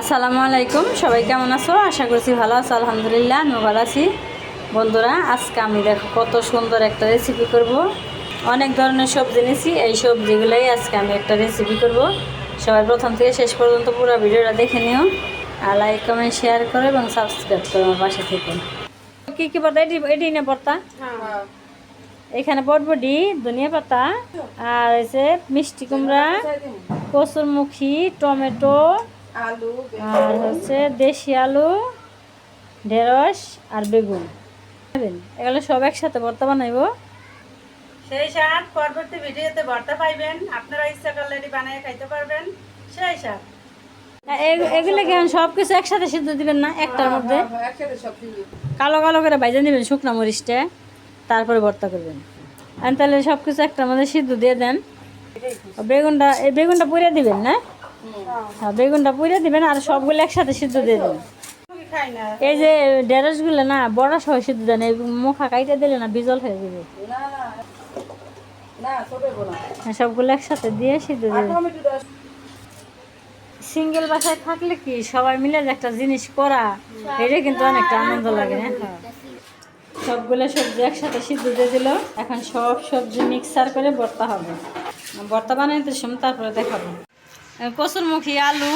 আসসালামু আলাইকুম সবাই কেমন আছো? আশা করছি ভালো আছো আলহামদুলিল্লাহ আমিও ভালো আছি। বন্ধুরা আজকে আমি দেখো কত সুন্দর একটা রেসিপি করব। অনেক ধরনের সবজি নিয়েছি এই সবজিগুলোই আজকে আমি একটা রেসিপি করব। সবাই প্রথম থেকে শেষ পর্যন্ত পুরো ভিডিওটা দেখে নিও। আর লাইক কমেন্ট শেয়ার করো এবং সাবস্ক্রাইব করো আমার পাশে থেকে। কী কী পাতা এটি এটি না পাতা এখানে বটবডি ধনিয়া পাতা আর হচ্ছে মিষ্টি কুমড়া কচুরমুখী টমেটো আর হচ্ছে দেশি আলু ঢেঁড়স আর বেগুন। এগুলো সব একসাথে ভর্তা বানাইবো? সেই সাত পরবর্তী ভিডিওতে ভর্তা পাইবেন। আপনারা ইচ্ছা করলে এটি বানিয়ে খাইতে পারবেন। সেই এ- এগুলো কেন সব কিছু একসাথে সিদ্ধ দিবেন না? একটার মধ্যে? কালো কালো করে ভাইজা নেবেন শুকনো মরিচটা তারপরে ভর্তা করবেন। আর তাহলে সব কিছু একটার মধ্যে সিদ্ধ দিয়ে দেন। ও বেগুনটা এই বেগুনটা পুড়ে দিবেন না? হ্যাঁ বেগুনটা পুড়ে দিবেন আর সবগুলো একসাথে সিদ্ধ দিয়ে দেবেন। এই যে ঢেঁড়সগুলো না বড় সহ সিদ্ধ দেন এই মুখা কাইটা দিলে না বিজল হয়ে যাবে। হ্যাঁ, সবগুলো একসাথে দিয়ে সিদ্ধ দিয়ে সিঙ্গেল বাসায় থাকলে কি সবাই মিলে একটা জিনিস করা এটা কিন্তু অনেকটা আনন্দ লাগে হ্যাঁ? সবগুলো সবজি একসাথে সিদ্ধ দিয়ে দিল এখন সব সবজি মিক্সার করে ভর্তা হবে। ভর্তা বানাইতে তারপরে দেখাবো। কচুরমুখী, আলু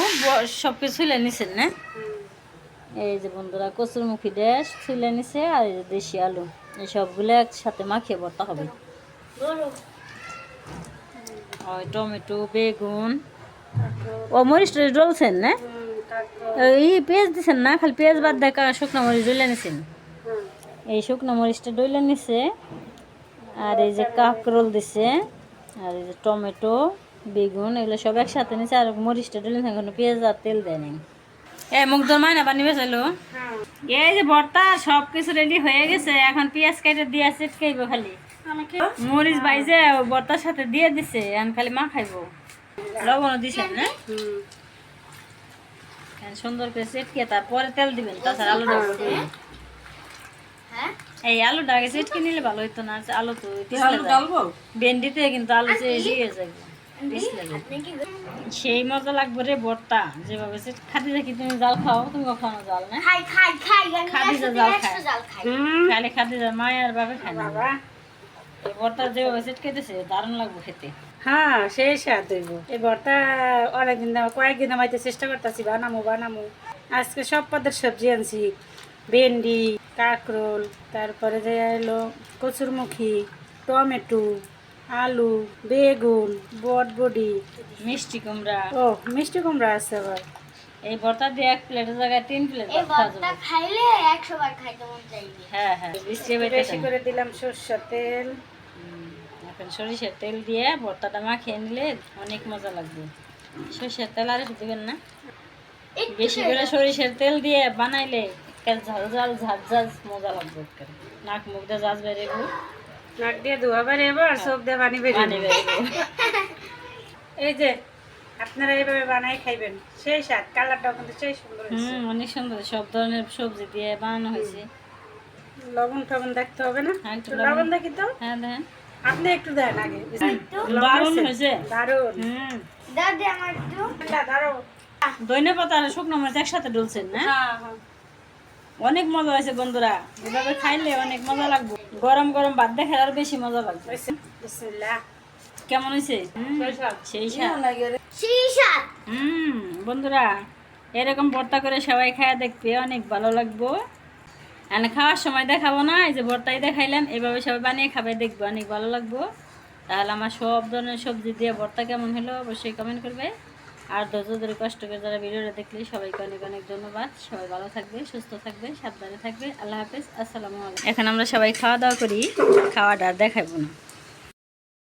সব কিছু ছুলে নিছেন, না? এই যে বন্ধুরা, কচুরমুখী ড্যাশ ছুলে নিছে, আর এই যে দেশি আলু। এই সবগুলো একসাথে মাখিয়ে ভর্তা হবে। ওই টমেটো, বেগুন। ও, মরিচ টরিচ ডলছেন না? এই পেঁয়াজ দিছেন না, খালি পেঁয়াজ বাদ দেখা শুকনো মরিচ ডলে নিছেন? এই শুকনো মরিচটা ডলে নিছে, আর এই যে কাঁকরোল দিছে, আর এই যে টমেটো বেগুন এগুলো সব একসাথে নিছে আর মরিচটা ডলে নিছে কোনো পেঁয়াজ আর তেল দেয় নাই। এ মুখ ধর মায়না পানি বেচাইলো এই যে ভর্তা সব কিছু রেডি হয়ে গেছে এখন পেঁয়াজ কেটে দিয়ে চিটকাইবো খালি। মরিচ বাইজে ভর্তার সাথে দিয়ে দিছে এখন খালি মা খাইবো। লবণও দিছেন না? এখন সুন্দর করে চিটকে তারপরে তেল দিবেন তাছাড়া আলুটা করবেন। এই আলুটা আগে চিটকে নিলে ভালো হইতো না? আলু তো ভেন্ডিতে কিন্তু আলু চেয়ে যাবে। সেই মজা লাগবে রে ভর্তা যেভাবে চিট- খাদি দেখি তুমি জাল খাও তুমি কখনো জাল না? খাই খাই খাই খাদিজা জাল খাই। খালি খাদিজা মায়ের বাবা খায় না। এই ভর্তা যেভাবে চিটকেতেছে দারুণ লাগবে খেতে। হ্যাঁ সেই সাত হইব। এই ভর্তা অনেকদিন কয়েকদিন আমাইতে চেষ্টা করতেছি বানামো বানামো। আজকে সব পদের সবজি আনছি। ভেন্ডি কাঁকরোল তারপরে যে এলো কচুরমুখী টমেটো আলু বেগুন বটবডি। মিষ্টি কুমড়া। ও মিষ্টি কুমড়া আছে আবার। এই ভর্তা দিয়ে এক প্লেটের জায়গায় তিন প্লেট এই ভর্তা খাইলে একশো বার খাইতে মন চাইবে। হ্যাঁ হ্যাঁ। বৃষ্টি বেশি করে দিলাম সর্ষের তেল। এখন সরিষার তেল দিয়ে ভর্তাটা মাখিয়ে নিলে অনেক মজা লাগবে। সরিষার তেল আর দিবেন না? বেশি করে সরিষার তেল দিয়ে বানাইলে ঝাল ঝাল ঝাঁঝ ঝাঁঝ মজা লাগবে নাক মুখ দিয়ে ঝাঁঝ বেরেবো নাক দিয়ে ধোয়া বেরিয়ে সব দিয়ে পানি বেরিয়ে এই যে আপনারা এইভাবে বানাই খাইবেন সেই স্বাদ কালারটাও কিন্তু সেই সুন্দর হুম অনেক সুন্দর সব ধরনের সবজি দিয়ে বানানো হয়েছে। লবণ টবণ দেখতে হবে না? হ্যাঁ, একটু একটু লবণ। দেখি তো। হ্যাঁ আপনি একটু দেন আগে। দারুণ হয়েছে। দারুণ। হুম। দাদি আমার একটু। না, দৈন্য পাতা আর শুকনো মরিচ একসাথে ডলছেন না? হ্যাঁ হ্যাঁ। অনেক মজা হয়েছে বন্ধুরা। এভাবে খাইলে অনেক মজা লাগবে। গরম গরম ভাত দেখে আর বেশি মজা লাগবে। কেমন হয়েছে? সেই স্বাদ। হুম বন্ধুরা এরকম ভর্তা করে সবাই খায়া দেখবে অনেক ভালো লাগবো। আর খাওয়ার সময় দেখাবো না এই যে ভর্তাই দেখাইলাম এভাবে সবাই বানিয়ে খাবে দেখবে অনেক ভালো লাগবো। তাহলে আমার সব ধরনের সবজি দিয়ে ভর্তা কেমন হলো অবশ্যই কমেন্ট করবে। আর ধৈর্য ধরে কষ্ট করে যারা ভিডিওটা দেখলে সবাইকে অনেক অনেক ধন্যবাদ। সবাই ভালো থাকবে, সুস্থ থাকবে, সাবধানে থাকবে। আল্লাহ হাফেজ, আসসালামু আলাইকুম। এখন আমরা সবাই খাওয়া দাওয়া করি, খাওয়াটা দেখাবো না।